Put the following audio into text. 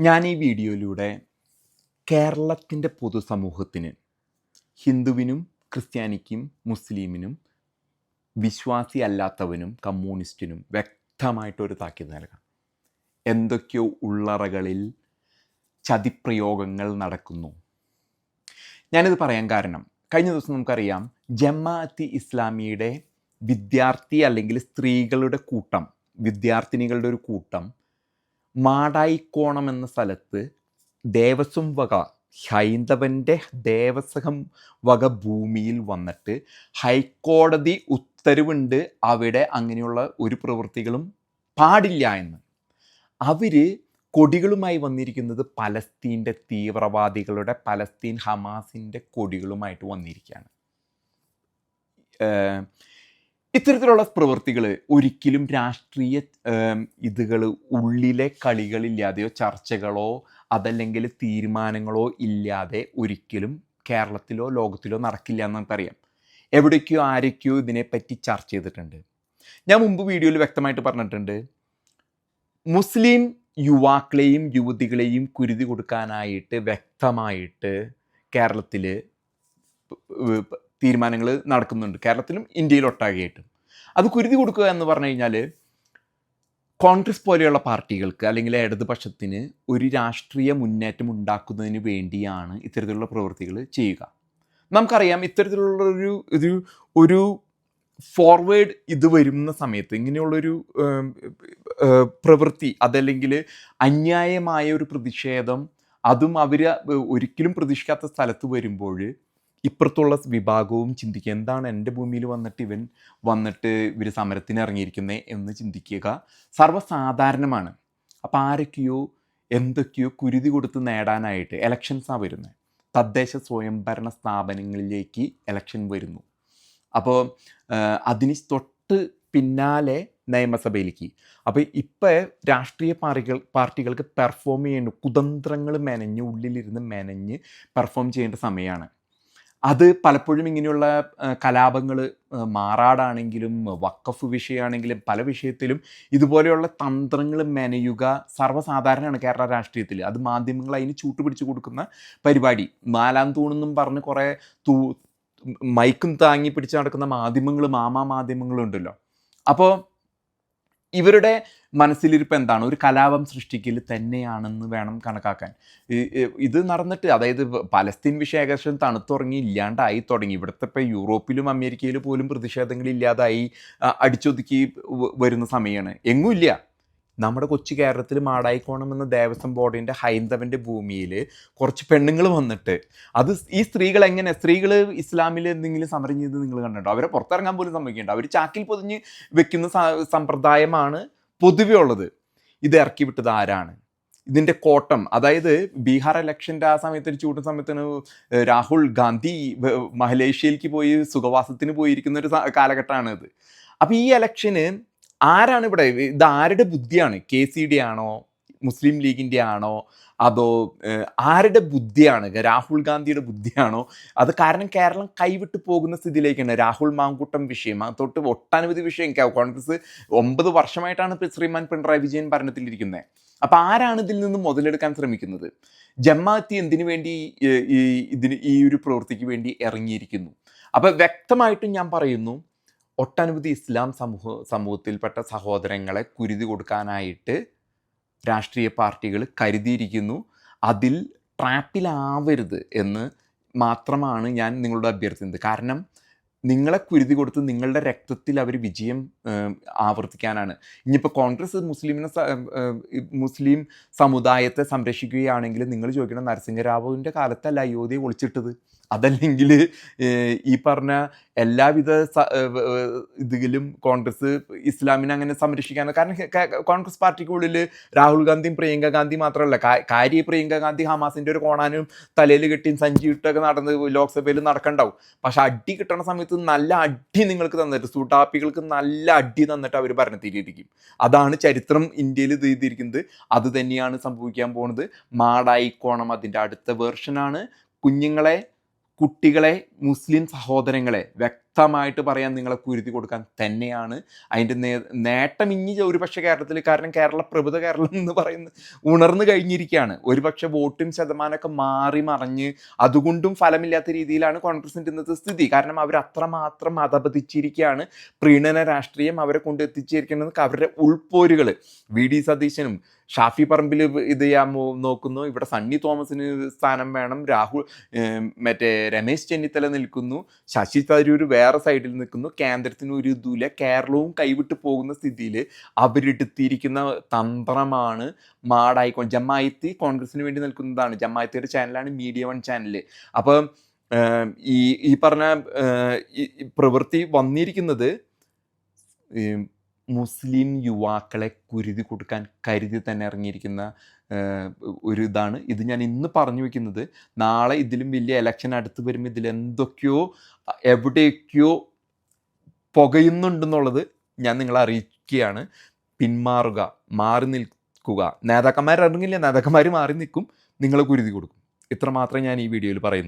ഞാൻ ഈ വീഡിയോയിലൂടെ കേരളത്തിന്റെ പൊതുസമൂഹത്തിന് ഹിന്ദുവിനും ക്രിസ്ത്യാനിക്കും മുസ്ലിമിനും വിശ്വാസി അല്ലാത്തവനും കമ്മ്യൂണിസ്റ്റിനും വ്യക്തമായിട്ടൊരു താക്കീത് നൽകാം എന്തൊക്കെയോ ഉള്ളറകളിൽ ചതിപ്രയോഗങ്ങൾ നടക്കുന്നു. ഞാനിത് പറയാൻ കാരണം കഴിഞ്ഞ ദിവസം നമുക്കറിയാം ജമാഅത്തി ഇസ്ലാമിയുടെ വിദ്യാർത്ഥി അല്ലെങ്കിൽ സ്ത്രീകളുടെ കൂട്ടം വിദ്യാർത്ഥിനികളുടെ ഒരു കൂട്ടം മാടായിക്കോണം എന്ന സ്ഥലത്ത് ദേവസ്വം വക ഹൈന്ദവന്റെ ദേവസ്വം വക ഭൂമിയിൽ വന്നിട്ട് ഹൈക്കോടതി ഉത്തരവുണ്ട്. അവിടെ അങ്ങനെയുള്ള ഒരു പ്രവൃത്തികളും പാടില്ല എന്ന്. അവർ കൊടികളുമായി വന്നിരിക്കുന്നത് പലസ്തീന്റെ തീവ്രവാദികളുടെ പലസ്തീൻ ഹമാസിന്റെ കൊടികളുമായിട്ട് വന്നിരിക്കുകയാണ്. ഇത്തരത്തിലുള്ള പ്രവൃത്തികൾ ഒരിക്കലും രാഷ്ട്രീയ ഇതുകൾ ഉള്ളിലെ കളികളില്ലാതെയോ ചർച്ചകളോ അതല്ലെങ്കിൽ തീരുമാനങ്ങളോ ഇല്ലാതെ ഒരിക്കലും കേരളത്തിലോ ലോകത്തിലോ നടക്കില്ല എന്ന് നമുക്കറിയാം. എവിടേക്കോ ആരൊക്കെയോ ഇതിനെപ്പറ്റി ചർച്ച ചെയ്തിട്ടുണ്ട്. ഞാൻ മുമ്പ് വീഡിയോയിൽ വ്യക്തമായിട്ട് പറഞ്ഞിട്ടുണ്ട്. മുസ്ലിം യുവാക്കളെയും യുവതികളെയും കുരുതി കൊടുക്കാനായിട്ട് വ്യക്തമായിട്ട് കേരളത്തിൽ തീരുമാനങ്ങൾ നടക്കുന്നുണ്ട്. കേരളത്തിലും ഇന്ത്യയിലൊട്ടാകെയായിട്ടും. അത് കുരുതി കൊടുക്കുക എന്ന് പറഞ്ഞു കഴിഞ്ഞാൽ കോൺഗ്രസ് പോലെയുള്ള പാർട്ടികൾക്ക് അല്ലെങ്കിൽ ഇടതുപക്ഷത്തിന് ഒരു രാഷ്ട്രീയ മുന്നേറ്റം ഉണ്ടാക്കുന്നതിന് വേണ്ടിയാണ് ഇത്തരത്തിലുള്ള പ്രവൃത്തികൾ ചെയ്യുക. നമുക്കറിയാം ഇത്തരത്തിലുള്ള ഒരു ഒരു ഒരു ഫോർവേഡ് ഇത് വരുന്ന സമയത്ത് ഇങ്ങനെയുള്ളൊരു പ്രവൃത്തി അതല്ലെങ്കിൽ അന്യായമായ ഒരു പ്രതിഷേധം അതും അവർ ഒരിക്കലും പ്രതീക്ഷിക്കാത്ത സ്ഥലത്ത് വരുമ്പോൾ ഇപ്പുറത്തുള്ള വിഭാഗവും ചിന്തിക്കുക എന്താണ് എന്റെ ഭൂമിയിൽ വന്നിട്ട് ഇവൻ വന്നിട്ട് ഇവർ സമരത്തിന് ഇറങ്ങിയിരിക്കുന്നത് എന്ന് ചിന്തിക്കുക സർവസാധാരണമാണ്. അപ്പോൾ ആരൊക്കെയോ എന്തൊക്കെയോ കുരുതി കൊടുത്ത് നേടാനായിട്ട് എലക്ഷൻസാണ് വരുന്നത് തദ്ദേശ സ്വയംഭരണ സ്ഥാപനങ്ങളിലേക്ക് ഇലക്ഷൻ വരുന്നു. അപ്പോൾ അതിന് തൊട്ട് പിന്നാലെ നിയമസഭയിലേക്ക്. അപ്പോൾ ഇപ്പോൾ രാഷ്ട്രീയ പാർട്ടികൾ പാർട്ടികൾക്ക് പെർഫോം ചെയ്യേണ്ട കുതന്ത്രങ്ങൾ മെനഞ്ഞ് ഉള്ളിലിരുന്ന് മെനഞ്ഞ് പെർഫോം ചെയ്യേണ്ട സമയമാണ് അത് പലപ്പോഴും ഇങ്ങനെയുള്ള കലാപങ്ങൾ മാറാടാണെങ്കിലും വക്കഫ് വിഷയമാണെങ്കിലും പല വിഷയത്തിലും ഇതുപോലെയുള്ള തന്ത്രങ്ങൾ മെനയുക സർവസാധാരണമാണ് കേരള രാഷ്ട്രീയത്തിൽ അത് മാധ്യമങ്ങൾ അതിന് ചൂട്ടുപിടിച്ച് കൊടുക്കുന്ന പരിപാടി. നാലാം തൂണെന്നും പറഞ്ഞ് കുറേ തൂ മൈക്കും താങ്ങി പിടിച്ച് നടക്കുന്ന മാധ്യമങ്ങൾ മാമാ മാധ്യമങ്ങളും ഉണ്ടല്ലോ അപ്പോൾ ഇവരുടെ മനസ്സിലിരിപ്പ് എന്താണ്? ഒരു കലാപം സൃഷ്ടിക്കൽ തന്നെയാണെന്ന് വേണം കണക്കാക്കാൻ. ഇത് നടന്നിട്ട് അതായത് പലസ്തീൻ വിഷയം ഏകദേശം തണുത്തുറങ്ങി ഇല്ലാണ്ടായി തുടങ്ങി. ഇവിടുത്തെ ഇപ്പോൾ യൂറോപ്പിലും അമേരിക്കയിലും പോലും പ്രതിഷേധങ്ങൾ ഇല്ലാതായി അടിച്ചൊതുക്കി വരുന്ന സമയമാണ് എങ്ങുമില്ല നമ്മുടെ കൊച്ചു കേരളത്തിൽ മാടായിക്കോണം എന്ന ദേവസ്വം ബോർഡിന്റെ ഹൈന്ദവന്റെ ഭൂമിയിൽ കുറച്ച് പെണ്ണുങ്ങൾ വന്നിട്ട്. അത് ഈ സ്ത്രീകൾ എങ്ങനെ? സ്ത്രീകൾ ഇസ്ലാമിൽ എന്തെങ്കിലും സമരം ചെയ്ത് നിങ്ങൾ കണ്ടിട്ടുണ്ടോ? അവരെ പുറത്തിറങ്ങാൻ പോലും സംഭവിക്കുന്നുണ്ട് അവർ ചാക്കിൽ പൊതിഞ്ഞ് വെക്കുന്ന സമ്പ്രദായമാണ് പൊതുവെ ഉള്ളത്. ഇത് ഇറക്കി വിട്ടത് ആരാണ്? ഇതിന്റെ കോട്ടം. അതായത് ബീഹാർ ഇലക്ഷന്റെ ആ സമയത്ത് ഒരു ചൂട്ട സമയത്തിന് രാഹുൽ ഗാന്ധി മഹലേഷ്യയിലേക്ക് പോയി സുഖവാസത്തിന് പോയിരിക്കുന്ന ഒരു കാലഘട്ടമാണ് ഇത് അപ്പോൾ ഈ ഇലക്ഷന് ആരാണ് ഇവിടെ? ഇത് ആരുടെ ബുദ്ധിയാണ്? കെ സി ഡി ആണോ? മുസ്ലിം ലീഗിന്റെ ആണോ? അതോ ആരുടെ ബുദ്ധിയാണ്? രാഹുൽ ഗാന്ധിയുടെ ബുദ്ധിയാണോ? അത് കാരണം കേരളം കൈവിട്ട് പോകുന്ന സ്ഥിതിയിലേക്കാണ് രാഹുൽ മാങ്കൂട്ടം വിഷയം. തൊട്ട് ഒട്ടനവധി വിഷയം കോൺഗ്രസ് ഒമ്പത് വർഷമായിട്ടാണ് ശ്രീമാൻ പിണറായി വിജയൻ ഭരണത്തിലിരിക്കുന്നത് അപ്പം ആരാണ് ഇതിൽ നിന്ന് മുതലെടുക്കാൻ ശ്രമിക്കുന്നത്? ജമാഅത്തി എന്തിനു വേണ്ടി ഇതിന് ഈ ഒരു പ്രവൃത്തിക്ക് വേണ്ടി ഇറങ്ങിയിരിക്കുന്നു. അപ്പം വ്യക്തമായിട്ടും ഞാൻ പറയുന്നു ഒട്ടനവധി ഇസ്ലാം സമൂഹ സമൂഹത്തിൽപ്പെട്ട സഹോദരങ്ങളെ കുരുതി കൊടുക്കാനായിട്ട് രാഷ്ട്രീയ പാർട്ടികൾ കരുതിയിരിക്കുന്നു. അതിൽ ട്രാപ്പിലാവരുത് എന്ന് മാത്രമാണ് ഞാൻ നിങ്ങളോട് അഭ്യർത്ഥിക്കുന്നത്. കാരണം നിങ്ങളെ കുരുതി കൊടുത്ത് നിങ്ങളുടെ രക്തത്തിൽ അവർ വിജയം ആവർത്തിക്കാനാണ്. ഇനിയിപ്പോൾ കോൺഗ്രസ് മുസ്ലിമിനെ മുസ്ലിം സമുദായത്തെ സംരക്ഷിക്കുകയാണെങ്കിൽ നിങ്ങൾ ചോദിക്കണം നരസിംഹരാവുവിന്റെ കാലത്തല്ല അയോധ്യ ഒളിച്ചിട്ടത്? അതല്ലെങ്കിൽ ഈ പറഞ്ഞ എല്ലാവിധ ഇതിലും കോൺഗ്രസ് ഇസ്ലാമിനെ അങ്ങനെ സംരക്ഷിക്കാൻ കാരണം കോൺഗ്രസ് പാർട്ടിക്കുള്ളിൽ രാഹുൽ ഗാന്ധിയും പ്രിയങ്ക ഗാന്ധി മാത്രമല്ല കാര്യ പ്രിയങ്ക ഗാന്ധി ഹമാസിന്റെ ഒരു കോണാനും തലയിൽ കെട്ടിയും സഞ്ചി ഇട്ടൊക്കെ നടന്ന് ലോക്സഭയിൽ നടക്കണ്ടാവും. പക്ഷെ അടി കിട്ടണ സമയത്ത് നല്ല അടി നിങ്ങൾക്ക് തന്നിട്ട് സൂട്ടാപ്പികൾക്ക് നല്ല അടി തന്നിട്ട് അവർ ഭരണത്തിലിരിക്കും. അതാണ് ചരിത്രം ഇന്ത്യയിൽ ചെയ്തിരിക്കുന്നത്. അത് തന്നെയാണ് സംഭവിക്കാൻ പോകുന്നത് മാടായിക്കോണം അതിന്റെ അടുത്ത വേർഷനാണ് കുഞ്ഞുങ്ങളെ കുട്ടികളെ മുസ്ലിം സഹോദരങ്ങളെ വ്യക്ത വ്യക്തമായിട്ട് പറയാൻ നിങ്ങളെ കുരുതി കൊടുക്കാൻ തന്നെയാണ്. അതിന്റെ നേ നേട്ടം ഇനി ഒരുപക്ഷെ കേരളത്തിൽ കാരണം കേരള പ്രഭുത കേരളം എന്ന് പറയുന്ന ഉണർന്നു കഴിഞ്ഞിരിക്കുകയാണ്. ഒരുപക്ഷെ വോട്ടിങ് ശതമാനമൊക്കെ മാറി മറിഞ്ഞ് അതുകൊണ്ടും ഫലമില്ലാത്ത രീതിയിലാണ് കോൺഗ്രസിന്റെ ഇന്നത്തെ സ്ഥിതി. കാരണം അവർ അത്രമാത്രം അധപതിച്ചിരിക്കുകയാണ് പ്രീണന രാഷ്ട്രീയം അവരെ കൊണ്ട് എത്തിച്ചിരിക്കുന്നത് അവരുടെ ഉൾപ്പോരുകൾ വി. ഡി. സതീശനും ഷാഫി പറമ്പിൽ ഇത് ചെയ്യാൻ നോക്കുന്നു. ഇവിടെ സണ്ണി തോമസിന് സ്ഥാനം വേണം. രാഹുൽ മറ്റേ രമേശ് ചെന്നിത്തല നിൽക്കുന്നു. ശശി തരൂർ വേറെ സൈഡിൽ നിൽക്കുന്നു. കേന്ദ്രത്തിന് ഒരു ഇതുമില്ല. കേരളവും കൈവിട്ട് പോകുന്ന സ്ഥിതിയിൽ അവരെടുത്തിരിക്കുന്ന തന്ത്രമാണ് മാടായിക്കോ ജമായത്തി കോൺഗ്രസിന് വേണ്ടി നിൽക്കുന്നതാണ്. ജമായത്തിയുടെ ചാനലാണ് മീഡിയ വൺ ചാനൽ അപ്പം ഈ ഈ പറഞ്ഞ പ്രവൃത്തി വന്നിരിക്കുന്നത് മുസ്ലിം യുവാക്കളെ കുരുതി കൊടുക്കാൻ കരുതി തന്നെ ഇറങ്ങിയിരിക്കുന്ന ഒരു ഇതാണ്. ഇത് ഞാൻ ഇന്ന് പറഞ്ഞു വെക്കുന്നത് നാളെ ഇതിലും വലിയ ഇലക്ഷൻ അടുത്ത് വരുമ്പോൾ ഇതിൽ എന്തൊക്കെയോ എവിടെയൊക്കെയോ പുകയുന്നുണ്ടെന്നുള്ളത് ഞാൻ നിങ്ങളെ അറിയിക്കുകയാണ്. പിന്മാറുക മാറി നിൽക്കുക. നേതാക്കന്മാർ ഇറങ്ങില്ല നേതാക്കന്മാർ മാറി നിൽക്കും. നിങ്ങൾ കുരുതി കൊടുക്കും. ഇത്രമാത്രം ഞാൻ ഈ വീഡിയോയിൽ പറയുന്നു.